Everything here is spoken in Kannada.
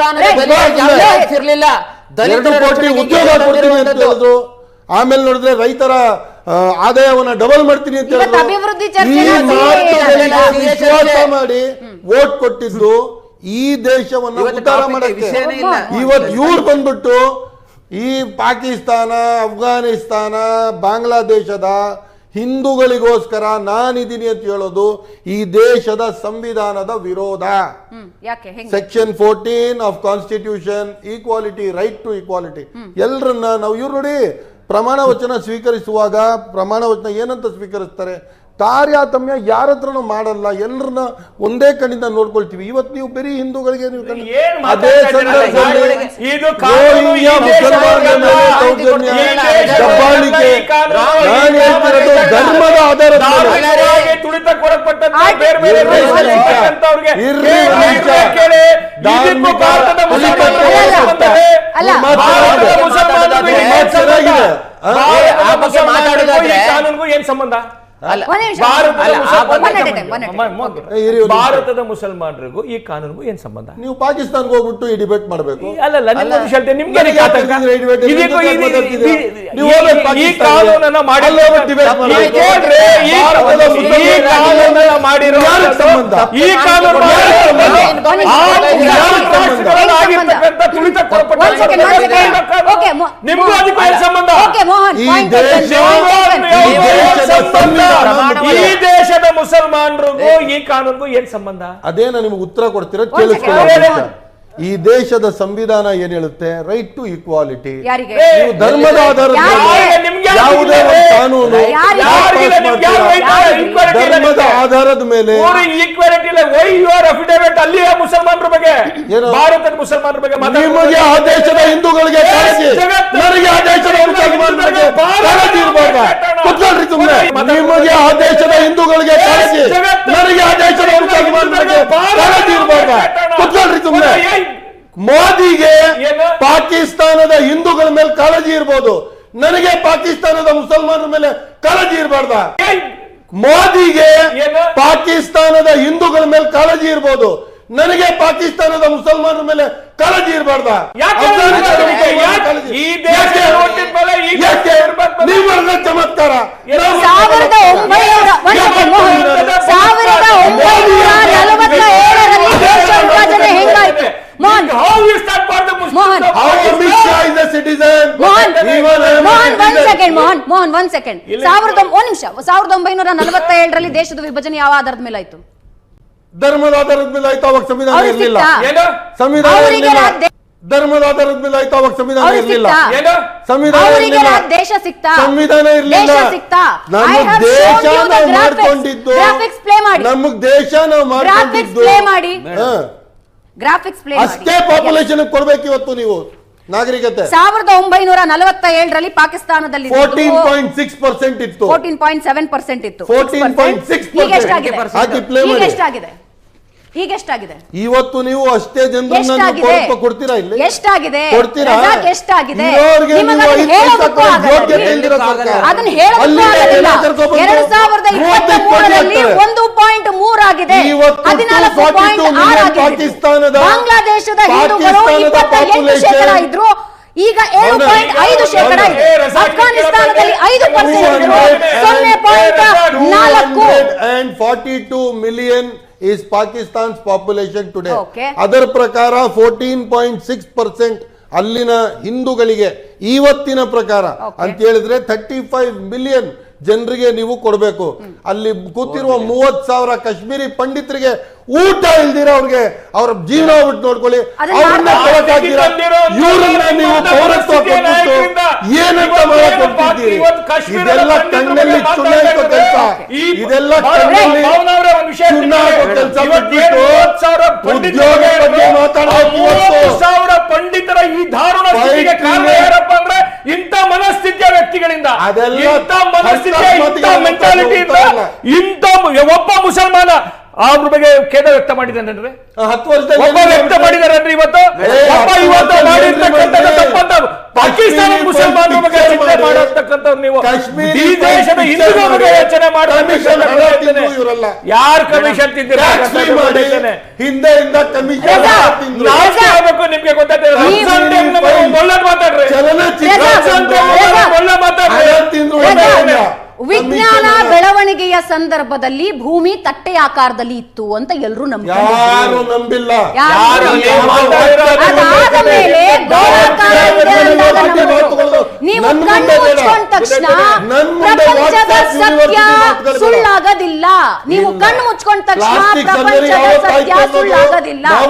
ಪಾಕಿಸ್ತಾನದ Right. ದಲಿತರಿಗೆ ಇರ್ಲಿಲ್ಲ ಎರಡು ಕೋಟಿ ಉದ್ಯೋಗ ಕೊಡ್ತೀನಿ ಅಂತ ಹೇಳಿದ್ರು ಆಮೇಲೆ ನೋಡಿದ್ರೆ ರೈತರ ಆದಾಯವನ್ನ ಡಬಲ್ ಮಾಡ್ತೀನಿ ಅಂತ ಇವತ್ತು ಹೇಳಿದ್ರು. ಮಾಡಿ ವೋಟ್ ಕೊಟ್ಟಿದ್ದು ಈ ದೇಶವನ್ನ ಉದ್ಧಾರ ಮಾಡಕ್ಕೆ. ಇವತ್ತು ಇವ್ರು ಬಂದ್ಬಿಟ್ಟು ಈ ಪಾಕಿಸ್ತಾನ ಅಫ್ಘಾನಿಸ್ತಾನ ಬಾಂಗ್ಲಾದೇಶದ ಹಿಂದೂಗಳಿಗೋಸ್ಕರ ನಾನಿದ್ದೀನಿ ಅಂತ ಹೇಳೋದು ಈ ದೇಶದ ಸಂವಿಧಾನದ ವಿರೋಧ. Section fourteen of constitution equality right to equality ಎಲ್ಲರನ್ನ ನಾವು ಇವ್ರು ನೋಡಿ ಪ್ರಮಾಣ ವಚನ ಸ್ವೀಕರಿಸುವಾಗ ಪ್ರಮಾಣ ವಚನ ಏನಂತ ಸ್ವೀಕರಿಸ್ತಾರೆ? ತಾರ್ಯಾತಮ್ಯ ಯಾರ ಹತ್ರನೂ ಮಾಡಲ್ಲ ಎಲ್ಲರನ್ನ ಒಂದೇ ಕಣ್ಣಿಂದ ನೋಡ್ಕೊಳ್ತೀವಿ ಇವತ್ತು ನೀವು ಬರೀ ಹಿಂದೂಗಳಿಗೆ ನೀವು ಅದೇ? ಸಂದರ್ಭದಲ್ಲಿ ರೋಹಿಂಗ್ಯ ದಬ್ಬಾಳಿಕೆ ನಾನು ಹೇಳ್ತಿರೋದು ಧರ್ಮದ ಆಧಾರದ ಭಾರತದ ಮುಸಲ್ಮಾನರಿಗೂ. ಏನ್ ಸಂಬಂಧ? ಭಾರತದ ಮುಸಲ್ಮಾನರಿಗೂ ಈ ಕಾನೂನಿಗೂ ಏನ್ ಸಂಬಂಧ? ನೀವು ಪಾಕಿಸ್ತಾನ್ಗೆ ಹೋಗ್ಬಿಟ್ಟು ಈ ಡಿಬೇಟ್ ಮಾಡಬೇಕು. ನಿಮ್ಗೆ ಅದಕ್ಕೂ ಸಂಬಂಧ ಓಕೆ ಮೋಹನ್. ಈ ದೇಶದ ಮುಸಲ್ಮಾನರಿಗೂ ಈ ಕಾನೂನಿಗೂ ಏನ್ ಸಂಬಂಧ? ಅದೇನ ನಿಮ್ಗೆ ಉತ್ತರ ಕೊಡ್ತೀರಾ ಕೇಳಿಸ್ಕೊಳ್ಳಿ. ಈ ದೇಶದ ಸಂವಿಧಾನ ಏನ್ ಹೇಳುತ್ತೆ? ರೈಟ್ ಟು ಈಕ್ವಾಲಿಟಿ ಯಾರಿಗೆ? ನೀವು ಧರ್ಮದ ಆಧಾರದ ಮೇಲೆ ಯಾವುದೇ ಒಂದು ಕಾನೂನು ಯಾರಿಗೆ? ಪಾಸ್ ಮಾಡ್ತೀರಾ? ಧರ್ಮದ. ಆಧಾರದ ಮೇಲೆ ಈಕ್ವಾಲಿಟಿ ಇಲ್ಲ ವೈ ಯುವರ್ ಅಫಿಡೇವಿಟ್ ಅಲ್ಲಿ ಮುಸಲ್ಮಾನರ ಬಗ್ಗೆ ಏನು? ಭಾರತದ ಮುಸಲ್ಮಾನರ ಬಗ್ಗೆ ನಿಮಗೆ ಆ ದೇಶದ ಹಿಂದೂಗಳಿಗೆ ಕಾಳಜಿ. ಜಗತ್ತು- ನನಗೆ ಆ ದೇಶದ ಮುಸಲ್ಮಾನರಿಗೆ ಕಾಳಜಿ ಇರ್ಬೇಕಾ ಕುತ್ಕೊಳ್ರಿ ಸುಮ್ಮನೆ ನಿಮಗೆ ಆ ದೇಶದ ಹಿಂದೂಗಳಿಗೆ ಕಾಳಜಿ. ಜಗತ್ತು- ನನಗೆ ಆ ದೇಶದ ಮುಸಲ್ಮಾನರಿಗೆ ಕಾಳಜಿ ಕುತ್ಕೊಳ್ರಿ ಸುಮ್ಮನೆ ಮೋದಿಗೆ ಪಾಕಿಸ್ತಾನದ ಹಿಂದೂಗಳ ಮೇಲೆ ಕಾಳಜಿ ಇರ್ಬೋದು. ನನಗೆ ಪಾಕಿಸ್ತಾನದ ಮುಸಲ್ಮಾನರ ಮೇಲೆ ಕಾಳಜಿ ಇರಬಾರ್ದ. ಮೋದಿಗೆ ಏನು? ಪಾಕಿಸ್ತಾನದ ಹಿಂದೂಗಳ ಮೇಲೆ ಕಾಳಜಿ ಇರ್ಬೋದು. ನನಗೆ ಪಾಕಿಸ್ತಾನದ ಮುಸಲ್ಮಾನರ ಮೇಲೆ ಕಾಳಜಿ ಇರಬಾರ್ದ. ಯಾಕೆ ಯಾಕೆ? ಈ ದೇಶ ನೋಟಿನ ಮೇಲೆ ಈ ದೇಶ ಇರ್ಬೇಕು. ನೀವು ಮಾಡಿದ ಚಮತ್ಕಾರ ನಾವು ಸಾವಿರದ ಒಂಬೈನೂರ ಒಂದ್ second, ಮೋಹನ್ ಸಾವಿರದ ಒಂಬೈನೂರ ನಲವತ್ತ ಏಳರಲ್ಲಿ ದೇಶ ವಿಭಜನೆ ಹೆಂಗಾಯ್ತು Mohan How you start for the Muslims? Mohan. How Amit Citizen. Mohan ಒಂದ್ ಸೆಕೆಂಡ್ ಮೋಹನ್ ಮೋಹನ್ ಒಂದ್ ಸೆಕೆಂಡ್ ಸಾವಿರದ ಒಂದ್ ನಿಮಿಷ. ಸಾವಿರದ ಒಂಬೈನೂರ ನಲವತ್ತ ಏಳರಲ್ಲಿ ದೇಶದ ವಿಭಜನೆ ಯಾವ ಆಧಾರದ ಮೇಲೆ ಆಯ್ತು ಧರ್ಮದ ಆಧಾರದ ಮೇಲೆ ಆಯ್ತು ಅವಾಗ ಸಂವಿಧಾನ ಇರಲಿಲ್ಲ? ಸಂವಿಧಾನ. ಧರ್ಮದ ಆಧಾರದ ಮೇಲೆ ಆಯ್ತು ಅವಾಗ ಸಂವಿಧಾನ ಇರಲಿಲ್ಲ? ಸಂವಿಧಾನ ಇರ್ಲಿಲ್ಲ. ದೇಶ ಸಿಕ್ತಾ? ಸಂವಿಧಾನ ಇರಲಿಲ್ಲ. ನಮ್ಮ ದೇಶ ನಾವು. ಮಾಡ್ಕೊಂಡಿದ್ದು. ನಮಗ್ ದೇಶ ನಾವು ಮಾಡ್ಕೊಂಡಿದ್ದು. ಪ್ಲೇ ಮಾಡಿ. ಹಾ. ಗ್ರಾಫಿಕ್ಸ್ ಪ್ಲೇ ಅಷ್ಟೇ ಪಾಪ್ಯುಲೇಷನ್ ಕೊಡ್ಬೇಕು ಇವತ್ತು ನೀವು. ನಾಗರಿಕತೆ. ಸಾವಿರದ ಒಂಬೈನೂರ ನಲವತ್ತ ಏಳರಲ್ಲಿ ಪಾಕಿಸ್ತಾನದಲ್ಲಿ ಫೋರ್ಟೀನ್ ಪಾಯಿಂಟ್ ಸಿಕ್ಸ್ ಪರ್ಸೆಂಟ್ ಇತ್ತು. ಫೋರ್ಟೀನ್ ಪಾಯಿಂಟ್ ಸೆವೆನ್ ಪರ್ಸೆಂಟ್ ಇತ್ತು. 14.6% ಈಗ ಎಷ್ಟಾಗಿದೆ? ಈಗ ಎಷ್ಟಾಗಿದೆ? ಈಗ ಎಷ್ಟಾಗಿದೆ? ಇವತ್ತು ನೀವು ಅಷ್ಟೇ ಜನರನ್ನ ಎಷ್ಟಾಗಿದೆ? ಕೊಡ್ತೀರಾ ಇಲ್ಲಿ? ಎಷ್ಟಾಗಿದೆ? ಕೊಡ್ತೀರಾ? ಎಷ್ಟಾಗಿದೆ? ಅದನ್ನ ಹೇಳೋದಕ್ಕೂ ಆಗಲ್ಲ. ಎರಡ್ ಸಾವಿರದ ಇಪ್ಪತ್ತ ಮೂರರಲ್ಲಿ ಒಂದು ಪಾಯಿಂಟ್ ಮೂರ್ ಆಗಿದೆ. ಇವತ್ತು ಹದಿನಾಲ್ಕು 242 ಪಾಯಿಂಟ್ million ಆರು ಪಾಕಿಸ್ತಾನದ ಬಾಂಗ್ಲಾದೇಶದ ಹಿಂದೂಗಳು ಶೇಕಡ ಇದ್ರು ಈಗ ಏಳು. ಪಾಯಿಂಟ್ ಐದು ಶೇಕಡ ಇದೆ ಅಫ್ಘಾನಿಸ್ತಾನದಲ್ಲಿ ಐದು ಪರ್ಸೆಂಟ್ ಇದ್ರು 200 ಸೊನ್ನೆ ಪಾಯಿಂಟ್ ನಾಲ್ಕು and 42 million is Pakistan's population today. Okay. ಅದರ ಪ್ರಕಾರ ಫೋರ್ಟೀನ್ ಪಾಯಿಂಟ್ ಸಿಕ್ಸ್ ಪರ್ಸೆಂಟ್ ಅಲ್ಲಿನ ಹಿಂದೂಗಳಿಗೆ ಇವತ್ತಿನ ಪ್ರಕಾರ. ಅಂತ ಹೇಳಿದ್ರೆ ಥರ್ಟಿ ಫೈವ್ ಮಿಲಿಯನ್ ಜನರಿಗೆ ನೀವು ಕೊಡಬೇಕು. ಅಲ್ಲಿ ಕೂತಿರುವ ಮೂವತ್ ಸಾವಿರ ಕಾಶ್ಮೀರಿ ಪಂಡಿತರಿಗೆ ಊಟ ಇಲ್ದಿರ ಅವ್ರಿಗೆ ಅವ್ರ ಜೀವನ ಬಿಟ್ಟು ನೋಡ್ಕೊಳ್ಳಿ. ಅವ್ರನ್ನ ಮಾಡ್ತಾರೆ. ಇವ್ರನ್ನ ನೀವು ಪೌರತ್ವ ಕೊಟ್ಬಿಟ್ಟು ಏನಂತ ಮಾಡಕ್ ಹೋಗ್ತಿದ್ದೀರಿ ಇದೆಲ್ಲ ಕಣ್ಣಲ್ಲಿ ಕೆಲಸ. ಇದೆಲ್ಲ ಕಣ್ಣಲ್ಲಿ ಕೆಲಸ ಬಿಟ್ಬಿಟ್ಟು ಉದ್ಯೋಗ ಬಗ್ಗೆ ಮಾತಾಡಬೇಕು ಇವತ್ತು. ಸಾವಿರ ಪಂಡಿತರ ಈ ದಾರುಣ ಸ್ಥಿತಿಗೆ ಕಾರಣ Fighting. ಯಾರಪ್ಪ ಅಂದ್ರೆ ಇಂಥ ಅದೆಲ್ಲ ಇಂಥ ಇಂಥ ಇಂಥ ಒಬ್ಬ ಮುಸಲ್ಮಾನ ಅವ್ರ ಬಗ್ಗೆ ಖೇದ ವ್ಯಕ್ತ ಮಾಡಿದ್ದಾನೆ ಹತ್ತು ವರ್ಷದಲ್ಲಿ ಒಬ್ಬ ವ್ಯಕ್ತ ಮಾಡಿದಾರನ್ರಿ ಇವತ್ತು? ಒಬ್ಬ ಇವತ್ತು ಮಾಡಿರ್ತಕ್ಕಂಥ ತಪ್ಪಂತ ಪಾಕಿಸ್ತಾನ ಕಾಶ್ಮೀರಿ ಮುಸಲ್ಮಾನರ ಬಗ್ಗೆ ಚಿಂತೆ ಮಾಡಿ. ನೀವು. ಈ ದೇಶದ ಹಿಂದೂಗಳ ಬಗ್ಗೆ. ಯೋಚನೆ ಮಾಡಿ Commission ಹಣ ತಿಂದ್ರು ಇವರೆಲ್ಲ. ಯಾರು ಕಮಿಷನ್ ತಿಂದಿರ. ಹಿಂದೆ ಕಮಿಷನ್ ನಿಮ್ಗೆ ಗೊತ್ತಾಗ್ತದೆ ಮಾತಾಡ್ರಿ. ಚಲನಚಿತ್ರ ಸಂದರ್ಭದಲ್ಲಿ ಭೂಮಿ ತಟ್ಟೆ ಆಕಾರದಲ್ಲಿ ಇತ್ತು ಅಂತ ಎಲ್ಲರೂ ಯಾರು ನಂಬ್ತಾರೆ ನಂಬಿಲ್ಲ. ಯಾರು ಯಾರು ನೀವು ಮಾತಾಡಿರೋದು ಅದಾದ ಮೇಲೆ ಗೋಳಾಕಾರ ಇದೆ ಅಂದಾಗ ಬಗ್ಗೆ ಮಾತುಗಳು ನೀವು ನನ್ ಕಣ್ಣು ಬೇಡ. ಮುಚ್ಕೊಂಡ ತಕ್ಷಣ ನನ್ನ ಮುಂದೆ ಪ್ರಪಂಚದ WhatsApp ಸತ್ಯ ಸುಳ್ಳಾಗದಿಲ್ಲ ಮಾತುಗಳು ಸುಳ್ಳಾಗೋದಿಲ್ಲ. ನೀವು ಇಲ್ಲ. ಕಣ್ಣು ಮುಚ್ಕೊಂಡ ತಕ್ಷಣ Plastic surgery ಪ್ರಪಂಚದ ಯಾವತ್ತಾಯ್ತು ಸತ್ಯ ಅನ್ನೋದು ಸುಳ್ಳಾಗೋದಿಲ್ಲ. ನಾವು